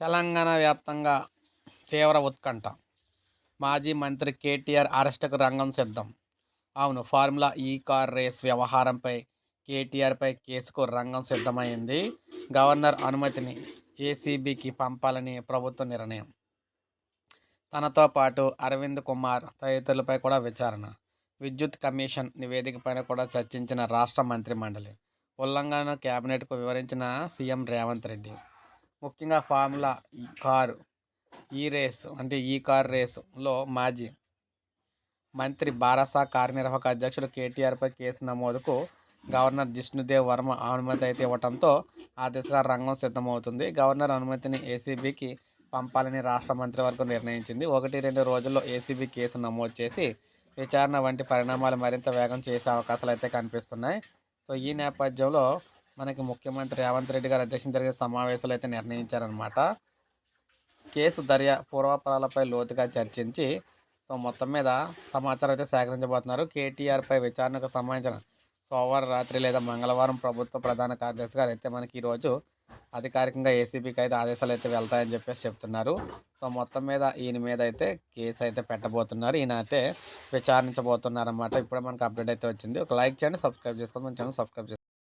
తెలంగాణ వ్యాప్తంగా తీవ్ర ఉత్కంఠ. మాజీ మంత్రి కేటీఆర్ అరెస్టుకు రంగం సిద్ధం. అవును ఫార్ములా ఈ కార్ రేస్ వ్యవహారంపై కేటీఆర్పై కేసుకు రంగం సిద్ధమైంది. గవర్నర్ అనుమతిని ఏసీబీకి పంపాలని ప్రభుత్వ నిర్ణయం. తనతో పాటు అరవింద్ కుమార్ తదితరులపై కూడా విచారణ. విద్యుత్ కమిషన్ నివేదికపైన కూడా చర్చించిన రాష్ట్ర మంత్రి మండలి ఉల్లంఘనను కేబినెట్కు వివరించిన సీఎం రేవంత్ రెడ్డి. ముఖ్యంగా ఫార్ములా ఈ కారు ఈ రేస్ అంటే ఈ కార్ రేసులో మాజీ మంత్రి బారాసా కార్యనిర్వాహక అధ్యక్షుడు కేటీఆర్పై కేసు నమోదుకు గవర్నర్ జిష్ణుదేవ్ వర్మ అనుమతి అయితే ఇవ్వడంతో ఆ దిశగా రంగం సిద్ధమవుతుంది. గవర్నర్ అనుమతిని ఏసీబీకి పంపాలని రాష్ట్ర మంత్రివర్గం నిర్ణయించింది. ఒకటి రెండు రోజుల్లో ఏసీబీ కేసు నమోదు చేసి విచారణ వంటి పరిణామాలు మరింత వేగం చేసే అవకాశాలు అయితే కనిపిస్తున్నాయి. సో ఈ నేపథ్యంలో మనకి ముఖ్యమంత్రి రేవంత్ రెడ్డి గారు అధ్యక్షం జరిగే సమావేశాలు అయితే నిర్ణయించారనమాట కేసు దర్యా పూర్వాపరాలపై లోతుగా చర్చించి సో మొత్తం మీద సమాచారం అయితే సేకరించబోతున్నారు. కేటీఆర్పై విచారణకు సంబంధించిన సోమవారం రాత్రి లేదా మంగళవారం ప్రభుత్వ ప్రధాన కార్యదర్శి గారు అయితే మనకి ఈరోజు అధికారికంగా ఏసీబీకి అయితే ఆదేశాలు అయితే వెళ్తాయని చెప్పేసి చెప్తున్నారు. సో మొత్తం మీద ఈయన మీద అయితే కేసు అయితే పెట్టబోతున్నారు. ఈయన అయితే విచారించబోతున్నారన్నమాట. ఇప్పుడే మనకు అప్డేట్ అయితే వచ్చింది. ఒక లైక్ చేయండి సబ్స్క్రైబ్ చేసుకోండి. మన ఛానల్ సబ్స్క్రైబ్ చేసుకోండి